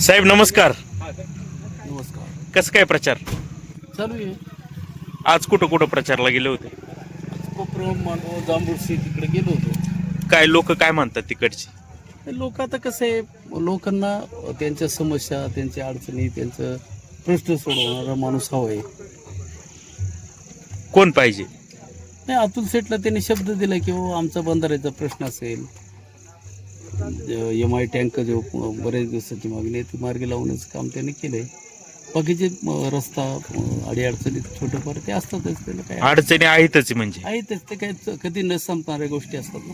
साहेब नमस्कार. नमस्कार. कसं काय प्रचार? चालू आहे. आज कुठं कुठं प्रचारला गेले होते? कोपरम मांडव जांभूळशी तिकडे गेलो होतो. काय लोक काय म्हणतात तिकडची? लोक आता कसं आहे लोकांना त्यांच्या समस्या त्यांच्या अडचणी त्यांचं प्रश्न सोडवणारा माणूस हवा आहे. कोण पाहिजे? नाही अतुल सेठला त्यांनी शब्द दिला की हो आमचा बंधाऱ्याचा प्रश्न असेल. एम आय टँक जो बरेच दिवसाची मागणी आहे ती मार्गी लावण्याचं काम त्यांनी केलंय. बाकीचे रस्ता अडीअडचणीत छोटेफार ते असतातच त्याला काय अडचणी आहेतच म्हणजे. आहेतच ते काय कधी न संपणाऱ्या गोष्टी असतात ना.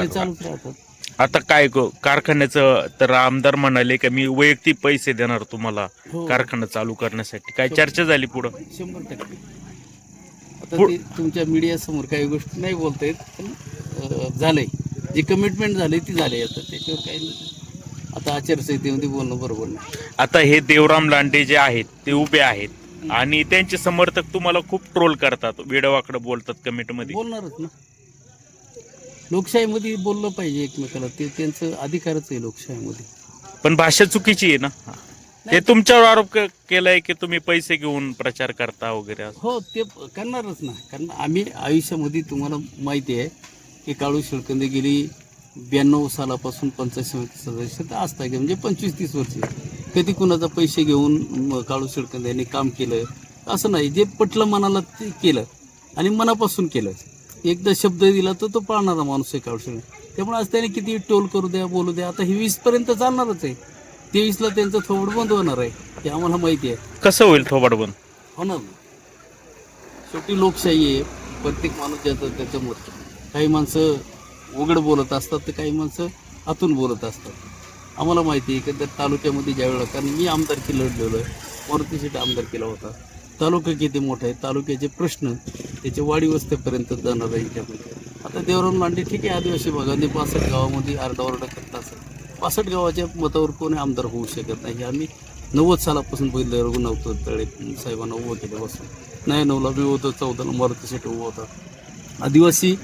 ते. चालूच राहतात. आता काय कारखान्याचं तर आमदार म्हणाले की मी वैयक्तिक पैसे देणार तुम्हाला हो. कारखाना चालू करण्यासाठी. काय चर्चा झाली पुढं? शंभर टक्के. आता तुमच्या मीडिया समोर काही गोष्टी नाही बोलता येत पण झालंय. जी कमिटमेंट झाली ती झाली. आता त्याच्यावर काही आता आचारसंहितेमध्ये बोलणं बरोबर नाही. आता हे देवराम लांडे जे आहेत ते उभे आहेत. आणि त्यांचे समर्थक तुम्हाला खूप ट्रोल करतात. वेडवाकडं बोलतात कमेंटमध्ये बोलणारच ना. लोकशाहीमध्ये बोललं पाहिजे एकमेकाला. ते त्यांचं अधिकारच आहे लोकशाहीमध्ये. पण भाषा चुकीची आहे ना? ते तुमच्यावर आरोप क- केलाय की तुम्ही पैसे घेऊन प्रचार करता वगैरे असं. हो ते करणारच ना. कारण आम्ही आयुष्यामध्ये तुम्हाला माहिती आहे की काळू शिळकंदे गेली ब्याण्णव सालापासून पंचायत समिती सदस्य. तर असता की म्हणजे पंचवीस तीस वर्षे. कधी कुणाचा पैसे घेऊन काळू शिळकंदे यांनी काम केलं? असं नाही जे पटलं मनाला ते केलं आणि मनापासून केलं. एकदा शब्द दिला तर तो पाळणारा माणूस आहे काळू शिळकंदे त्यामुळे आज त्याने किती टोल करू द्या बोलू द्या आता ही वीसपर्यंत चालणारच आहे. तेवीसला त्यांचं थोबड बंद होणार आहे हे आम्हाला माहिती आहे. कसं होईल थोबाड बंद? होणार शेवटी लोकशाही आहे प्रत्येक माणूस ज्याचं त्याचं मत काही माणसं उघड बोलत असतात तर काही माणसं आतून बोलत असतात. आम्हाला माहिती आहे की त्या तालुक्यामध्ये ज्यावेळेला कारण मी आमदारकी लढलेलो आहे मारुती सीट आमदार केला होता. तालुका किती मोठा आहे तालुक्याचे प्रश्न त्याचे वाडीवस्तीपर्यंत जाणार आहे त्यामध्ये आता देवराम मांडे ठीक आहे आदिवासी भागाने पासष्ट गावामध्ये आरडाओरडा करत असेल पासष्ट गावाच्या मतावर कोणी आमदार होऊ शकत नाही हे आम्ही नव्वद सालापासून बघितलं. रघुनाथ तळे साहेबांना उभं केल्यापासून. नाही नऊला बी होतं चौदाला मारुती सेट उभं होता. आदिवासी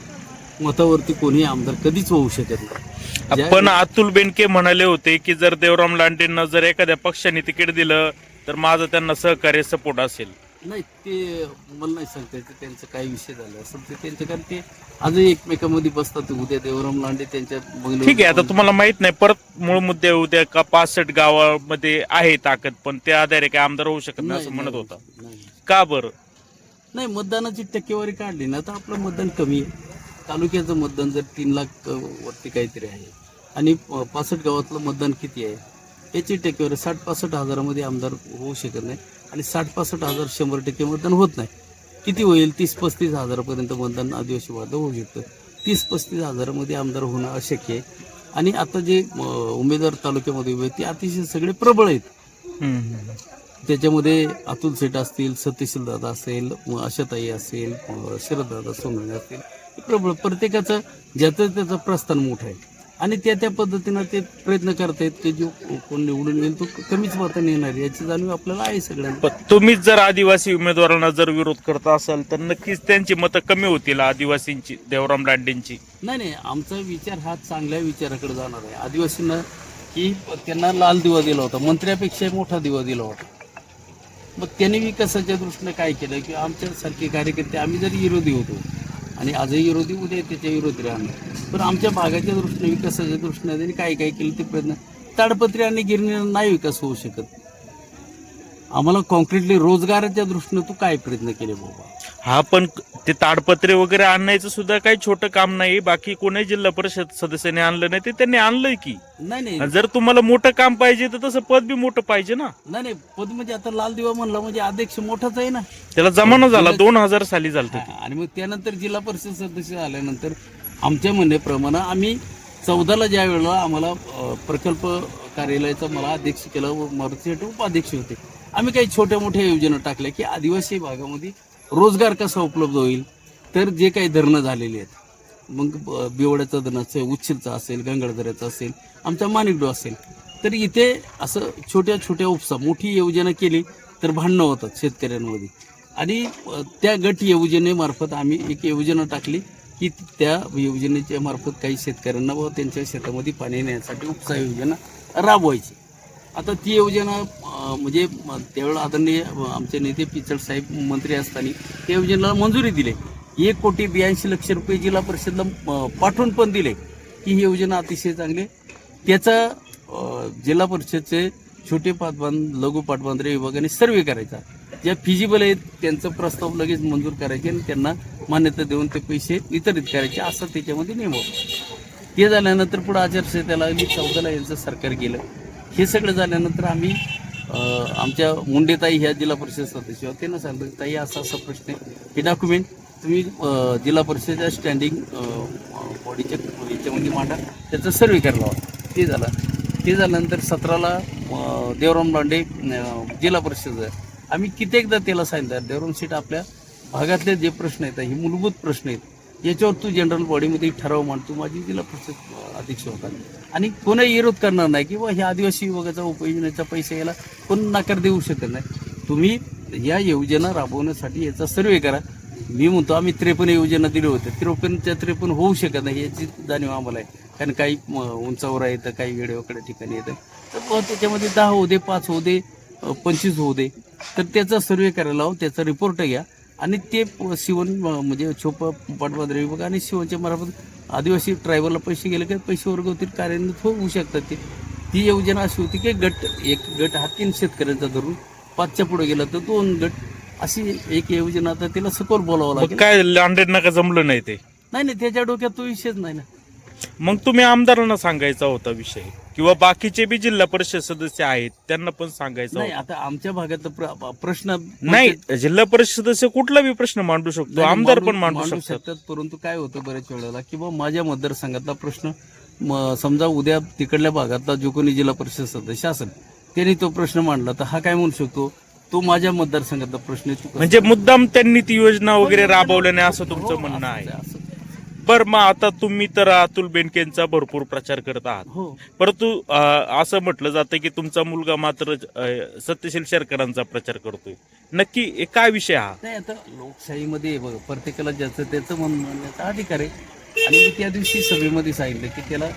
मतावरती कोणी आमदार कधीच होऊ शकत नाही. पण अतुल बेनके म्हणाले होते की जर देवराम लांडेंना जर एखाद्या पक्षाने तिकीट दिलं तर माझं त्यांना सहकार्य सपोर्ट असेल. नाही ते मला नाही सांगता येते त्यांचं काही विषय झाला असेल ते त्यांचं कारण ते आजही एकमेकांमध्ये बसतात. उद्या देवराम लांडे त्यांच्या ठीक आहे आता तुम्हाला माहीत नाही परत मूळ मुद्दे उद्या का पासष्ट गावामध्ये आहे ताकद पण त्या आधारे काय आमदार होऊ शकत नाही असं म्हणत होता. का बरं? नाही मतदानाची टक्केवारी काढली ना तर आपलं मतदान कमी आहे. तालुक्याचं मतदान जर तीन लाख वरती काहीतरी आहे आणि पासष्ट गावातलं मतदान किती आहे याची टक्केवारी साठ पासष्ट हजारामध्ये आमदार होऊ शकत नाही आणि साठ पासष्ट हजार शंभर टक्के मतदान होत नाही. किती होईल? तीस पस्तीस हजारापर्यंत मतदान आदिवासी भागात होऊ शकतं. तीस पस्तीस हजारामध्ये आमदार होणं अशक्य आहे. आणि आता जे उमेदवार तालुक्यामध्ये उभे ते अतिशय सगळे प्रबळ आहेत. त्याच्यामध्ये अतुल सेठ असतील सत्यशील दादा असेल आशाताई असेल म शरद दादा सोनवणे असतील. प्रबळ. प्रत्येकाचं ज्याचं त्याचं प्रस्थान मोठं आहे. आणि त्या त्या पद्धतीनं ते प्रयत्न करतायत की जो कोण निवडून येईल तो कमीच मताने येणार याची जाणीव आपल्याला आहे सगळ्यांना. पण तुम्हीच जर आदिवासी उमेदवारांना जर विरोध करत असाल तर नक्कीच त्यांची मतं कमी होतील आदिवासींची देवराम लांडेंची. नाही नाही. आमचा विचार हा चांगल्या विचाराकडे जाणार आहे. आदिवासींना की त्यांना लाल दिवा दिला होता. मंत्र्यापेक्षा मोठा दिवा दिला होता. मग त्यांनी विकासाच्या दृष्टीने काय केलं? की आमच्यासारखे कार्यकर्ते आम्ही जरी विरोधी होतो आणि आजही विरोधी उद्या त्याच्या विरोधी राहणार. पण आमच्या भागाच्या दृष्टीने विकासाच्या दृष्टीने त्यांनी काय काय केलं ते प्रयत्न ताडपत्री आणि गिरणीला नाही विकास होऊ शकत. आम्हाला कॉन्क्रीटली रोजगाराच्या दृष्टीनं तू काय प्रयत्न केले बाबा? हा पण ते ताडपत्रे वगैरे आणायचं सुद्धा काही छोटं काम नाही. बाकी कोणी जिल्हा परिषद सदस्याने आणलं नाही. ते त्यांनी आणलंय की. नाही नाही. जर तुम्हाला मोठं काम पाहिजे तर तसं पद बी मोठं पाहिजे ना. नाही नाही. पद म्हणजे आता लाल दिवा म्हणला म्हणजे अध्यक्ष मोठाच आहे ना. त्याला जमाना झाला. दोन हजार साली झालं हा, आणि मग त्यानंतर जिल्हा परिषद सदस्य झाल्यानंतर आमच्या म्हणण्याप्रमाणे आम्ही चौदाला ज्या वेळेला आम्हाला अ, प्रकल्प कार्यालयाचा मला अध्यक्ष केला व मारुती शेट्टी उपाध्यक्ष होते. आम्ही काही छोट्या मोठ्या योजना टाकल्या की आदिवासी भागामध्ये रोजगार कसा उपलब्ध होईल? तर जे काही धरणं झालेली आहेत. मग ब- बिवड्याचं धरण असेल उच्छिलचं असेल गंगाधऱ्याचं असेल आमचा मानिकडो असेल. तर इथे असं छोट्या छोट्या उपसा मोठी योजना केली तर भांडणं होतात शेतकऱ्यांमध्ये. आणि त्या गट योजनेमार्फत आम्ही एक योजना टाकली की त्या योजनेच्या मार्फत काही शेतकऱ्यांना व त्यांच्या शेतामध्ये पाणी नेण्यासाठी उपसा योजना राबवायची. आता ती योजना म्हणजे त्यावेळेला आदरणीय आमचे नेते पिचड साहेब मंत्री असताना त्या योजनेला मंजुरी दिली. एक कोटी ब्याऐंशी लक्ष रुपये जिल्हा परिषदला पाठवून पण दिले. की ही योजना अतिशय चांगली. त्याचा जिल्हा परिषदचे छोटे पाटबंध लघु पाटबंधारे विभागाने सर्वे करायचा. ज्या फिजिबल आहेत त्यांचा प्रस्ताव लगेच मंजूर करायचे आणि त्यांना मान्यता देऊन ते पैसे वितरित करायचे असं त्याच्यामध्ये नियम होता. ते झाल्यानंतर पुढे आचारसंहिता लागली चौदाला यांचं सरकार गेलं. हे सगळं झाल्यानंतर आम्ही आमच्या मुंडेताई ह्या जिल्हा परिषद सदस्य होत्या त्यांना सांगितलं ताई असा असा प्रश्न आहे. हे डॉक्युमेंट तुम्ही जिल्हा परिषदेच्या स्टँडिंग बॉडीच्या याच्यामध्ये मांडा. त्याचा सर्वे करायला ते झालं. ते झाल्यानंतर सतराला देवराम लांडे जिल्हा परिषद आम्ही कित्येकदा त्याला सांगितलं देवराम सीट आपल्या भागातले जे प्रश्न आहेत हे मूलभूत प्रश्न आहेत याच्यावर तू जनरल बॉडीमध्ये ठराव मांडतो माझी जिल्हा परिषद अध्यक्ष होता. आणि कोणाही विरोध करणार नाही किंवा ह्या आदिवासी विभागाचा उपयोजनेचा पैसे याला कोण नकार देऊ शकत नाही. तुम्ही या योजना राबवण्यासाठी याचा सर्वे करा. मी म्हणतो आम्ही त्रेपन्न योजना दिल्या होत्या त्रेपन्नच्या त्रेपन्न होऊ शकत नाही याची जाणीव आम्हाला आहे. कारण काही म, उंचावर येतं काही वेळेकडे ठिकाणी येतं तर त्याच्यामध्ये दहा होऊ दे पाच होऊ दे पंचवीस होऊ दे. तर त्याचा सर्वे करायला लावून त्याचा रिपोर्ट घ्या. आणि ते शिवण म्हणजे छोप पाटबंधारे विभाग आणि शिवणच्या मार्फत आदिवासी ट्रायबलला पैसे गेले की पैसे वर्ग होतील कार्यान्वित होऊ शकतात ते. ती योजना अशी होती की गट एक गट हा तीन शेतकऱ्यांचा धरून पाचच्या पुढे गेला तर दोन गट अशी एक योजना आता तिला सखोल बोलावं लागेल. काय लांडेंना का जमलं नाही ते. नाही नाही त्याच्या डोक्यात तो विषयच नाही ना. मग तुम्ही आमदारांना सांगायचा होता विषय. किंवा बाकीचे बी जिल्हा परिषद सदस्य आहेत त्यांना पण सांगायचा नाही होता. आता आमच्या भागात प्र- प्रश्न नाही जिल्हा परिषद सदस्य कुठला बी प्रश्न मांडू शकतो आमदार पण मांडू शकतात. परंतु काय होतं बऱ्याच वेळेला की बा माझ्या मतदारसंघातला प्रश्न म- समजा उद्या तिकडल्या भागातला जो कोणी जिल्हा परिषद सदस्य असेल त्यांनी तो प्रश्न मांडला तर हा काय म्हणू शकतो? तो माझ्या मतदारसंघातला प्रश्न आहे, तू कसं- म्हणजे मुद्दाम त्यांनी ती योजना वगैरे राबवल्या नाही असं तुमचं हो, म्हणणं आहे. बर मग आता तुम्ही तर अतुल बेनकेंचा भरपूर प्रचार करत आहात. हो. परंतु असं म्हटलं जातं की तुमचा मुलगा मात्र सत्यशील शेरकरांचा प्रचार करतोय. नक्की काय विषय हा? नाही आता लोकशाहीमध्ये बघ प्रत्येकाला ज्याचं त्याचं मन म्हणण्याचा अधिकार आहे. आणि मी त्या दिवशी सभेमध्ये सांगितलं की त्याला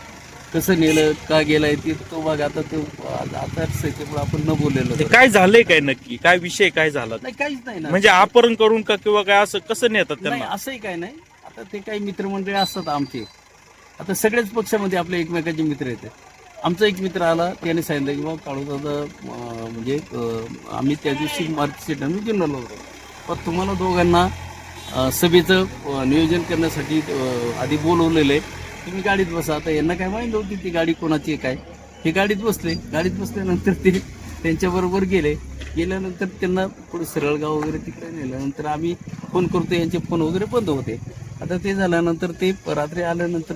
कसं नेलं का गेलाय ते तो बघ आता तो आचारसंहितेमुळे आपण न बोललेलो काय झालंय काय नक्की? काय विषय काय झाला? नाही काहीच नाही म्हणजे अपहरण करून का किंवा काय असं कसं नेतात त्यांना? असंही काय नाही. आता ते काही मित्रमंडळी असतात आमचे. आता सगळ्याच पक्षामध्ये आपले एकमेकाचे मित्र येतात आमचा एक मित्र आला त्याने सांगितलं की बाबा काळूदादा दादा म्हणजे आम्ही त्या दिवशी मार्च आम्ही घेऊन आलो होतो. पण तुम्हाला दोघांना सभेचं नियोजन करण्यासाठी आधी बोलवलेलं आहे. तुम्ही गाडीत बसा. आता यांना काय माहिती नव्हती ती गाडी कोणाची आहे काय. हे गाडीत बसले. गाडीत बसल्यानंतर ते त्यांच्याबरोबर गेले. गेल्यानंतर त्यांना पुढे सरळगाव वगैरे तिकडे नेल्यानंतर आम्ही फोन करतो. यांचे फोन वगैरे बंद होते. आता ते झाल्यानंतर ते रात्री आल्यानंतर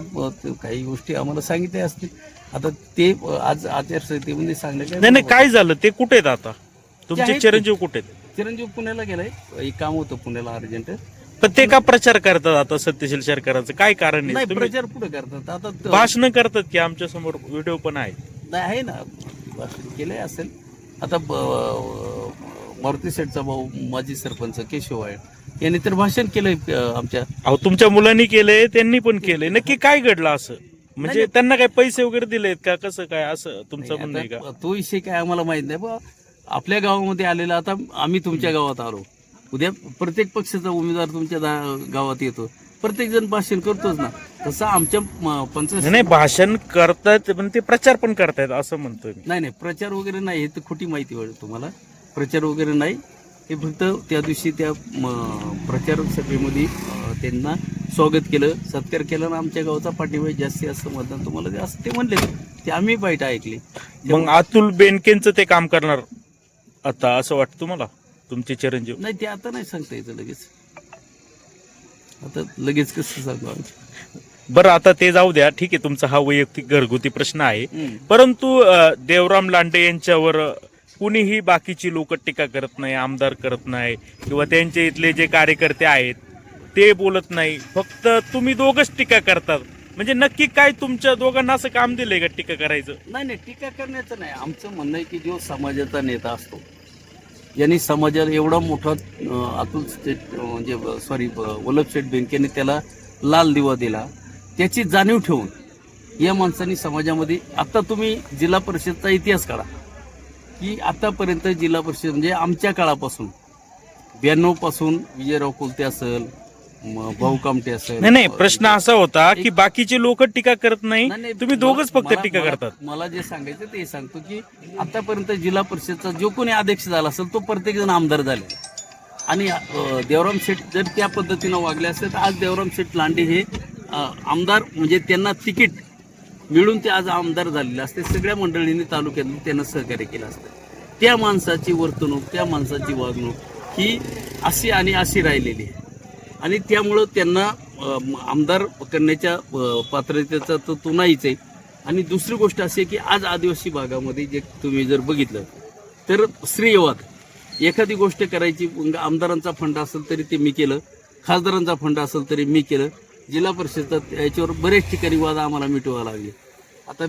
काही गोष्टी आम्हाला सांगितल्या असतील. आता ते आज आचारसंहितेमध्ये सांगण्याच्या नाही नाही काय झालं? ते कुठे आहेत आता? तुमचे आहेत. चिरंजीव कुठे आहेत? चिरंजीव पुण्याला गेलाय. एक काम होतं पुण्याला अर्जंट. पण ते का प्रचार करतात आता सत्यशील शेरकरांचं? काय कारण नाही आहे प्रचार पुढे करतात? आता त- भाषण करतात की आमच्यासमोर व्हिडिओ पण आहे नाही आहे ना. भाषण केलंय असेल. आता ब- मारुती शेठचा भाऊ माजी सरपंच केशव आहे यांनी तर भाषण केलंय अ, आमच्या. अहो तुमच्या मुलांनी केलंय त्यांनी पण केलंय. नक्की काय घडलं असं? म्हणजे त्यांना काय पैसे वगैरे दिलेत का? कसं काय असं? तुमचं म्हणणं आहे का? आता तो विषय काय आम्हाला माहीत नाही. बा आपल्या गावामध्ये आलेला आता आम्ही तुमच्या गावात आलो. उद्या प्रत्येक पक्षाचा उमेदवार तुमच्या दा- गावात येतो. प्रत्येक जण भाषण करतोच ना. तसं आमच्या म- पंचायत नाही, नाही भाषण करतात पण ते प्रचार पण करतायत असं म्हणतोय मी. नाही नाही प्रचार वगैरे नाही हे तर खोटी माहिती वाटेल तुम्हाला. प्रचार वगैरे नाही. ते फक्त त्या दिवशी त्या प्रचार सभेमध्ये त्यांना स्वागत केलं. सत्कार केला आणि आमच्या गावचा पाठिंबा जास्ती असं मतदान तुम्हाला द्या असं ते म्हणले. ते आम्ही बाईट ऐकली. मग अतुल बेनकेंचं ते काम करणार आता असं वाटतं तुम्हाला? तुमचे चिरंजीव? नाही ते आता नाही सांगता येतं लगेच. आता लगेच कसं सांगू आम्ही? बरं आता ते जाऊ द्या. ठीक आहे तुमचा हा वैयक्तिक घरगुती प्रश्न आहे. परंतु देवराम लांडे यांच्यावर कुणीही बाकीची लोक टीका करत नाही आमदार करत नाही किंवा त्यांचे इथले जे कार्यकर्ते आहेत ते बोलत नाही. फक्त तुम्ही दोघंच टीका करतात. म्हणजे नक्की काय तुमच्या दोघांना असं काम दिलंय का टीका करायचं? नाही नाही टीका करण्याचं नाही. आमचं म्हणणं आहे की जो समाजाचा नेता असतो यांनी समाजाला एवढा मोठा अतुल स्टेट म्हणजे सॉरी वल्लभ स्टेट बँकेने त्याला लाल दिवा दिला. त्याची जाणीव ठेवून या माणसांनी समाजामध्ये आता तुम्ही जिल्हा परिषदचा इतिहास काढा. की आतापर्यंत जिल्हा परिषद म्हणजे आमच्या काळापासून ब्याण्णवपासून विजयराव कुलते असेल भाऊ कामटे असेल. नाही नाही प्रश्न असा होता की बाकीचे लोक टीका करत नाही तुम्ही दोघच फक्त टीका करतात. मला जे सांगायचं ते सांगतो की आतापर्यंत जिल्हा परिषदचा जो कोणी अध्यक्ष झाला असेल तो प्रत्येक जण आमदार झाले. आणि देवराम शेठ जर त्या पद्धतीनं वागले असते तर आज देवराम शेठ लांडे हे आमदार म्हणजे त्यांना तिकीट मिळून ते आज आमदार झालेले असते. सगळ्या मंडळींनी तालुक्यातून त्यांना सहकार्य केलं असतं. त्या माणसाची वर्तणूक त्या माणसाची वागणूक ही अशी आणि अशी राहिलेली आहे. आणि त्यामुळं त्यांना आमदार करण्याच्या पात्रतेचा तर तो नाहीच आहे. आणि दुसरी गोष्ट अशी आहे की आज आदिवासी भागामध्ये जे तुम्ही जर बघितलं तर स्त्रीवाद एखादी गोष्ट करायची आमदारांचा फंड असेल तरी ते मी केलं खासदारांचा फंड असेल तरी मी केलं जिल्हा परिषद याच्यावर बरेच ठिकाणी वाद आम्हाला मिटवा लागले. आता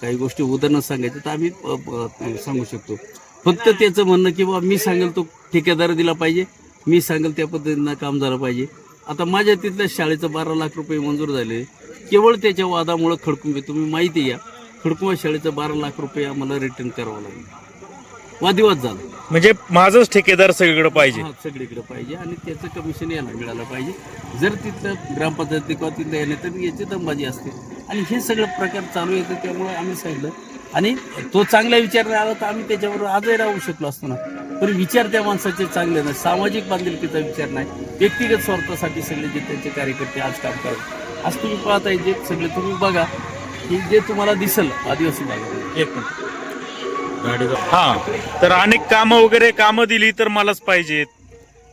काही गोष्टी उदाहरणं सांगायचं तर आम्ही सांगू शकतो. फक्त त्याचं म्हणणं की बाबा मी सांगेल तो ठेकेदार दिला पाहिजे मी सांगेल त्या पद्धतीनं काम झालं पाहिजे. आता माझ्या तिथल्या शाळेचं बारा लाख रुपये मंजूर झाले. केवळ त्याच्या वादामुळं खडकुंबे तुम्ही माहिती या खडकुंबा शाळेचं बारा लाख रुपये आम्हाला रिटर्न करावं लागलं. वादिवाद झाला. म्हणजे माझंच ठेकेदार सगळीकडे पाहिजे. हा, सगळीकडे पाहिजे आणि त्याचं कमिशन यायला मिळालं पाहिजे. जर तिथलं ग्रामपंचायत किंवा तिथलं येणे तर याची दंबाजी असते. आणि हे सगळं प्रकार चालू येतं त्यामुळे आम्ही सांगितलं. आणि तो चांगला विचार नाही आला तर आम्ही त्याच्यावर आजही राहू शकलो असतो ना. पण विचार त्या माणसाचे चांगले नाही. सामाजिक बांधिलकीचा विचार नाही. व्यक्तिगत स्वार्थासाठी सगळे जे त्यांचे कार्यकर्ते आज काम करतात. आज तुम्ही पाहताय जे सगळे तुम्ही बघा की जे तुम्हाला दिसल आदिवासी भागामध्ये. एक मिनिट. हा तर अनेक कामं वगैरे कामं दिली तर मलाच पाहिजेत.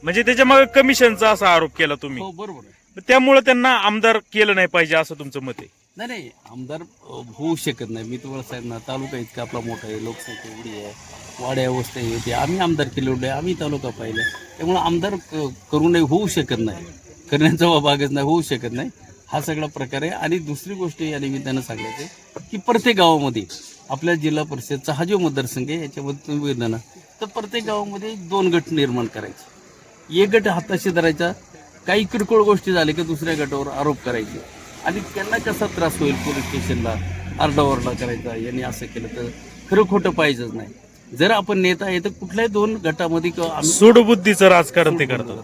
म्हणजे त्याच्यामागे कमिशनचा असा आरोप केला तुम्ही. हो बरोबर आहे. त्यामुळे त्यांना आमदार केलं नाही पाहिजे असं तुमचं मत आहे. नाही नाही आमदार अ, होऊ शकत नाही. मी तुम्हाला सांगितलं ना तालुका इतका आपला मोठा आहे लोकसंख्या एवढी आहे वाड्या वस्त्या येते आम्ही आमदार केले आहे आम्ही तालुका पाहिला. त्यामुळे आमदार क- करू नये होऊ शकत नाही. करण्याचा भागच नाही होऊ शकत नाही. हा सगळा प्रकार आहे. आणि दुसरी गोष्ट या निमित्तानं सांगायचं आहे की प्रत्येक गावामध्ये आपल्या जिल्हा परिषदचा हा जो मतदारसंघ आहे याच्यामध्ये तुम्ही बघितलं ना तर प्रत्येक गावामध्ये दोन गट निर्माण करायचे. एक गट हाताशी धरायचा काही किरकोळ गोष्टी झाल्या की दुसऱ्या गटावर आरोप करायचे. आणि त्यांना कसा त्रास होईल पोलीस स्टेशनला आरडाओरडा करायचा यांनी असं केलं तर खरं खोटं पाहिजेच नाही. जर आपण नेता आहे तर कुठल्याही दोन गटामध्ये किंवा सूडबुद्धीचं राजकारण ते करतात.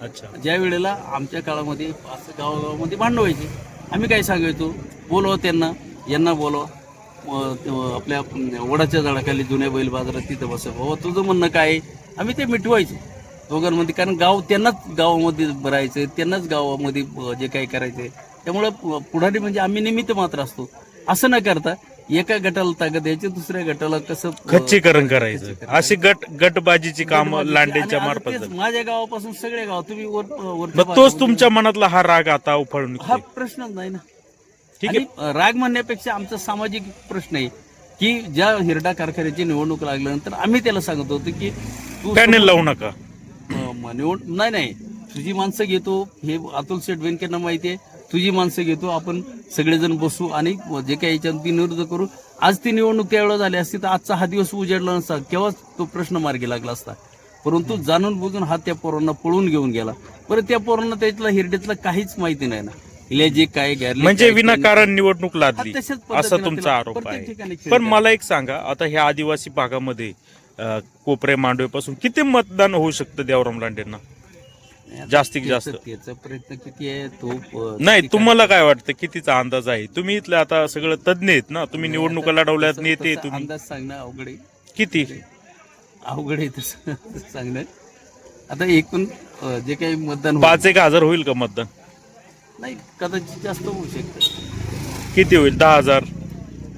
अच्छा. ज्या वेळेला आमच्या काळामध्ये असं गावागावामध्ये भांडण व्हायचे. आम्ही काय सांगायचो? बोलवा त्यांना यांना बोलवा. आपल्या वडाच्या झाडाखाली जुन्या बैल बाजारात तिथं बसव. बाबा तुझं म्हणणं काय आहे? आम्ही ते मिटवायचो. दोघांमध्ये कारण गाव त्यांनाच गावामध्ये भरायचं त्यांनाच गावामध्ये जे काही करायचं त्यामुळं पु- पुढारी म्हणजे आम्ही निमित्त मात्र असतो. असं न करता एका गटाला ताकद द्यायची दुसऱ्या गटाला कसं खच्चीकरण करायचं. अशी गट गटबाजीची काम लांडेंच्या मार्फत माझ्या गावापासून सगळे गाव तुम्ही वर तोच तुमच्या मनातला हा राग आता उफाळून हा. प्रश्नच नाही ना. ठीक आहे. राग म्हणण्यापेक्षा आमचा सामाजिक प्रश्न आहे की ज्या हिरडा कारखान्याची निवडणूक लागल्यानंतर आम्ही त्याला सांगत होतो की तू पॅनेल लावू नका. निवड नाही नाही. तुझी माणसं घेतो हे अतुल शेठ वेंकेंना माहिती आहे. तुझी माणसं घेतो आपण सगळेजण बसू आणि जे काही याच्यात ती निवृत्त करू. आज ती निवडणूक त्यावेळेला झाली असती तर आजचा हा दिवस उजाडला नसता. केव्हाच तो प्रश्न मार्गी लागला असता. परंतु जाणून बुजून हा त्या पोरांना पळून घेऊन गेला. परत त्या पोरांना त्यातला हिरडेतलं काहीच माहिती नाही ना. इले जे काय म्हणजे विनाकारण निवडणूक लादली. हा, तशाच पद्धतीनं असा तुमचा आरोप प्रत्येक आहे. खेळ पण. मला एक सांगा आता ह्या आदिवासी भागामध्ये अं, कोपरे मांडवेपासून किती मतदान होऊ शकतं देवराम लांडेंना? जास्तीत जास्त. त्याचा प्रयत्न किती आहे तो नाही तुम्हाला काय वाटतं कितीचा अंदाज आहे? तुम्ही इथले आता सगळं तज्ञ आहेत ना तुम्ही निवडणुका लढवल्यात तसं- नेते तसं तुम्ही. अंदाज सांगणं अवघड आहे. किती? अवघड आहे तसं सांगणं. आता एकूण अं, जे काही मतदान होईल- पाच एक हजार होईल का मतदान? नाही कदाचित जास्त होऊ शकतं. किती होईल? दहा हजार?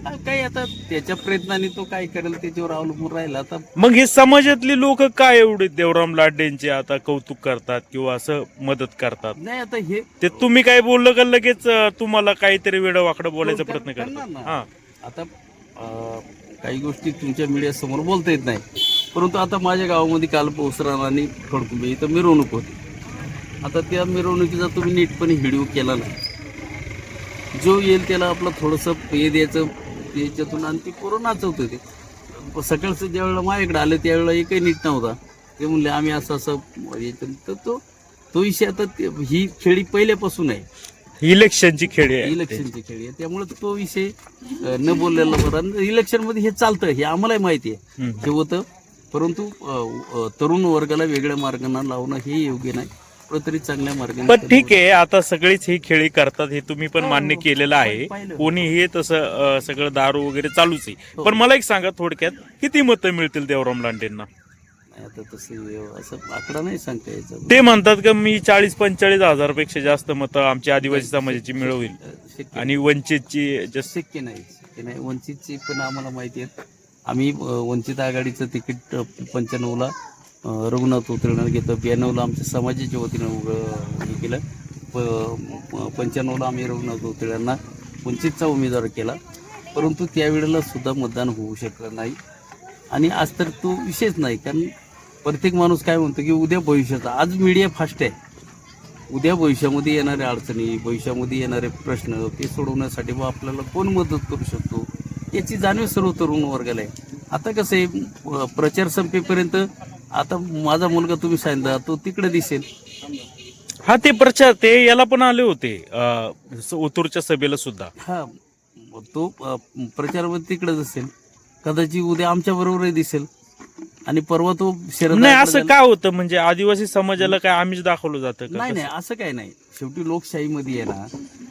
हा, काही आता त्याच्या प्रयत्नाने तो काय करेल त्याच्यावर अवलंबून राहिला आता मग हे समाजातली लोक काय एवढे देवराम लाडेंचे आता कौतुक करतात किंवा असं मदत करतात? नाही आता हे ते तुम्ही काय बोललं का लगेच अं, तुम्हाला काहीतरी वेळ वाकडं बोलायचा कर- प्रयत्न करणार करतात ना. हा. आता अं, काही गोष्टी तुमच्या मीडिया समोर बोलता येत नाही. परंतु आता माझ्या गावामध्ये काल पोसरान आणि खडकुंबे इथं मिरवणूक होती. आता त्या मिरवणुकीचा तुम्ही नीटपणे व्हिडिओ केला नाही. जो येईल त्याला आपलं थोडंसं हे द्यायचं त्याच्यातून आणि ती पोरं नाचवत होते सकाळचं ज्या वेळेला माझ्याकडे आलं त्यावेळेला एकही नीट नव्हता. ते म्हणले आम्ही असं असं तर तो तो विषय आता ही खेळी पहिल्यापासून आहे. इलेक्शनची खेळी आहे. इलेक्शनची खेळी आहे. त्यामुळे तो विषय न बोललेला बरा इलेक्शनमध्ये हे चालतं हे आम्हालाही माहिती आहे. हे होतं. परंतु तरुण वर्गाला वेगळ्या मार्गाने लावणं हे योग्य नाही. कुठेतरी चांगल्या मार्गाने पण ठीक आहे आता सगळीच ही खेळी करतात हे तुम्ही पण हो, मान्य हो. केलेलं आहे. कोणी हे तसं अं, सगळं दारू वगैरे चालूच आहे. हो. पण मला एक सांगा थोडक्यात किती मतं मिळतील देवराम लांडेंना? नाही, आता तसं असं आकडा नाही सांगता यायचा. ते म्हणतात का मी चाळीस पंचेचाळीस हजारपेक्षा जास्त मतं आमच्या आदिवासी समाजाची मिळवतील शक्य आणि वंचितची जस शक्य नाही शक्य नाही. वंचितची पण आम्हाला माहिती आहे. आम्ही अ, वंचित आघाडीचं तिकीट पंच्याण्णवला रघुनाथ उतरणार घेतो ब्याण्णवला आमच्या समाजाच्या वतीनं उघ- हे केलं. प- पंच्याण्णवला आम्ही रघुनाथ उतरण्यांना वंचितचा उमेदवार केला. परंतु त्यावेळेला सुद्धा मतदान होऊ शकलं नाही. आणि आज तर तो विषयच नाही कारण प्रत्येक माणूस काय म्हणतो की उद्या भविष्याचा आज मीडिया फास्ट आहे. उद्या भविष्यामध्ये येणाऱ्या अडचणी भविष्यामध्ये येणारे प्रश्न ते सोडवण्यासाठी व आपल्याला कोण मदत करू शकतो याची जाणीव सर्व तरुण वर्गाला आहे. आता कसं आहे प्रचार संपेपर्यंत आता माझा मुलगा तुम्ही सांगितला तो तिकडे दिसेल. हा ते प्रचार ते याला पण आले होते ओतूरच्या सभेला सुद्धा. हा तो अं, प्रचारामध्ये तिकडेच असेल कदाचित उद्या आमच्या बरोबरही दिसेल. आणि परवा तो शरद नाही असं का होतं? म्हणजे आदिवासी समाजाला काय आम्हीच दाखवलं जातं का? नाही नाही असं काय नाही. शेवटी लोकशाहीमध्ये आहे ना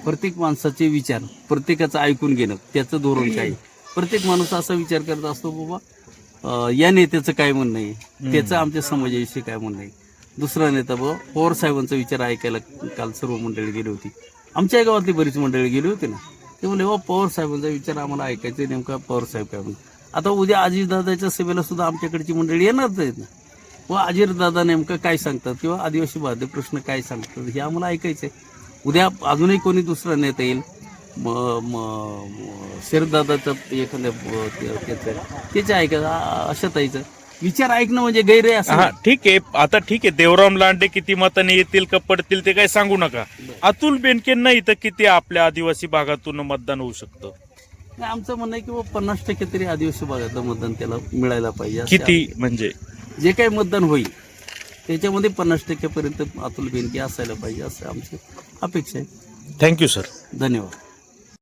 प्रत्येक माणसाचे विचार प्रत्येकाचं ऐकून घेणं त्याचं धोरण काय? प्रत्येक माणूस असा विचार करत असतो बाबा या नेत्याचं काय म्हणणं आहे? त्याचं आमच्या समाजाविषयी काय म्हणणं आहे? दुसरा नेता बाबा पवार साहेबांचा विचार ऐकायला काल सर्व मंडळी गेली होती. आमच्या गावातली बरीच मंडळी गेली होती ना. ते म्हणले बाबा पवार साहेबांचा विचार आम्हाला ऐकायचा आहे, नेमका पवार साहेब काय म्हणतात? आता उद्या अजितदादाच्या सभेला सुद्धा आमच्याकडची मंडळी येणारच आहेत ना. व अजितदादा नेमकं काय सांगतात किंवा आदिवासी बाधित प्रश्न काय सांगतात हे आम्हाला ऐकायचंय. उद्या अजूनही कोणी दुसरा नेता येईल? म एखाद्या त्याचं त्याचे ऐका अशा ताईचं विचार ऐकणं म्हणजे गैर असं. हा नाही. ठीक आहे. आता ठीक आहे. देवराम लांडे किती मताने येतील का पडतील ते काय सांगू नका. अतुल बेनकेंना इथं किती आपल्या आदिवासी भागातून मतदान होऊ शकतं? नाही, आमचं म्हणणं आहे की बाबा पन्नास टक्के तरी आदिवासी भागातलं मतदान त्याला मिळायला पाहिजे. असं किती म्हणजे? आम- जे काही मतदान होईल त्याच्यामध्ये पन्नास टक्क्यापर्यंत अतुल बेनके असायला पाहिजे असं आमची अपेक्षा आहे. थँक्यू सर धन्यवाद.